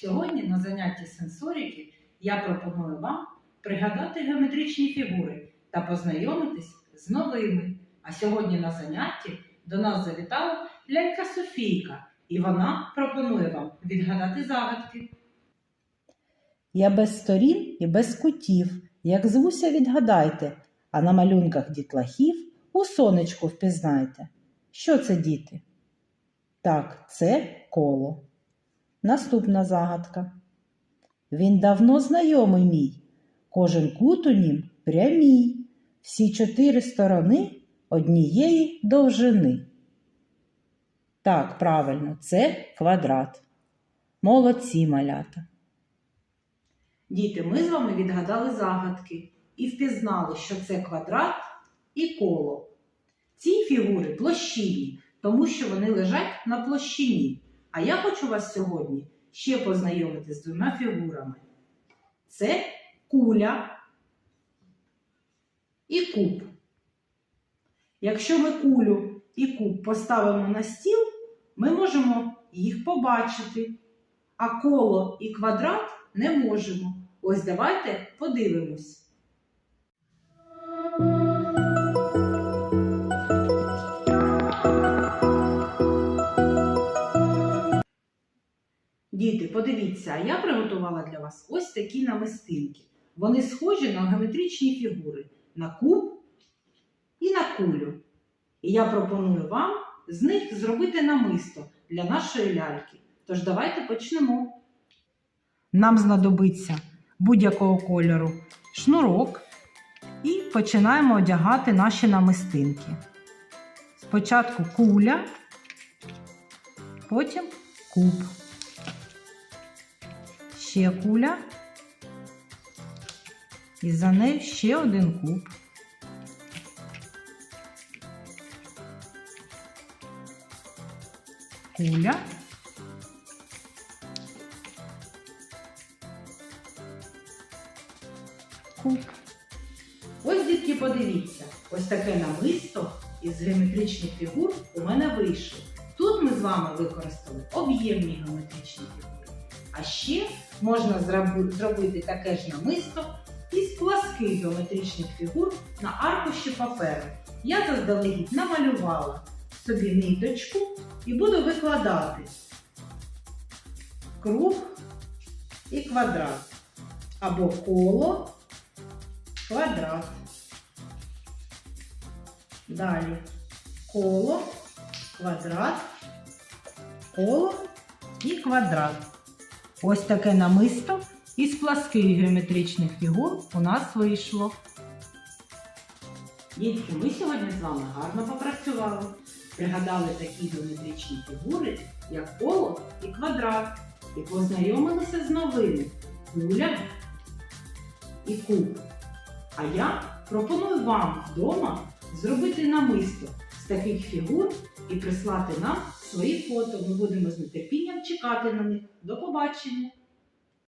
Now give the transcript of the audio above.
Сьогодні на занятті сенсорики я пропоную вам пригадати геометричні фігури та познайомитись з новими. А сьогодні на занятті до нас завітала лялька Софійка, і вона пропонує вам відгадати загадки. Я без сторін і без кутів, як звуся відгадайте, а на малюнках дітлахів у сонечку впізнайте. Що це діти? Так, це коло. Наступна загадка. Він давно знайомий мій, кожен кут у нім прямій, всі чотири сторони однієї довжини. Так, правильно, це квадрат. Молодці малята. Діти, ми з вами відгадали загадки і впізнали, що це квадрат і коло. Ці фігури площинні, тому що вони лежать на площині. А я хочу вас сьогодні ще познайомити з двома фігурами. Це куля і куб. Якщо ми кулю і куб поставимо на стіл, ми можемо їх побачити, а коло і квадрат не можемо. Ось давайте подивимось. Подивіться, я приготувала для вас ось такі намистинки. Вони схожі на геометричні фігури на куб і на кулю. І я пропоную вам з них зробити намисто для нашої ляльки. Тож давайте почнемо. Нам знадобиться будь-якого кольору шнурок і починаємо одягати наші намистинки. Спочатку куля, потім куб. Ще куля. І за нею ще один куб. Куля. Куб. Ось, дітки, подивіться, ось таке намисто із геометричних фігур у мене вийшло. Тут ми з вами використали об'ємні геометричні фігури. А ще можна зробити таке ж намисто із пласких геометричних фігур на аркуші паперу. Я заздалегідь намалювала собі ниточку і буду викладати круг і квадрат або коло, квадрат. Далі коло, квадрат, коло і квадрат. Ось таке намисто із пласких геометричних фігур у нас вийшло. Дітки, ми сьогодні з вами гарно попрацювали. Пригадали такі геометричні фігури, як коло і квадрат, і познайомилися з новими куля і куб. А я пропоную вам вдома зробити намисто таких фігур і прислати нам свої фото. Ми будемо з нетерпінням чекати на них. До побачення!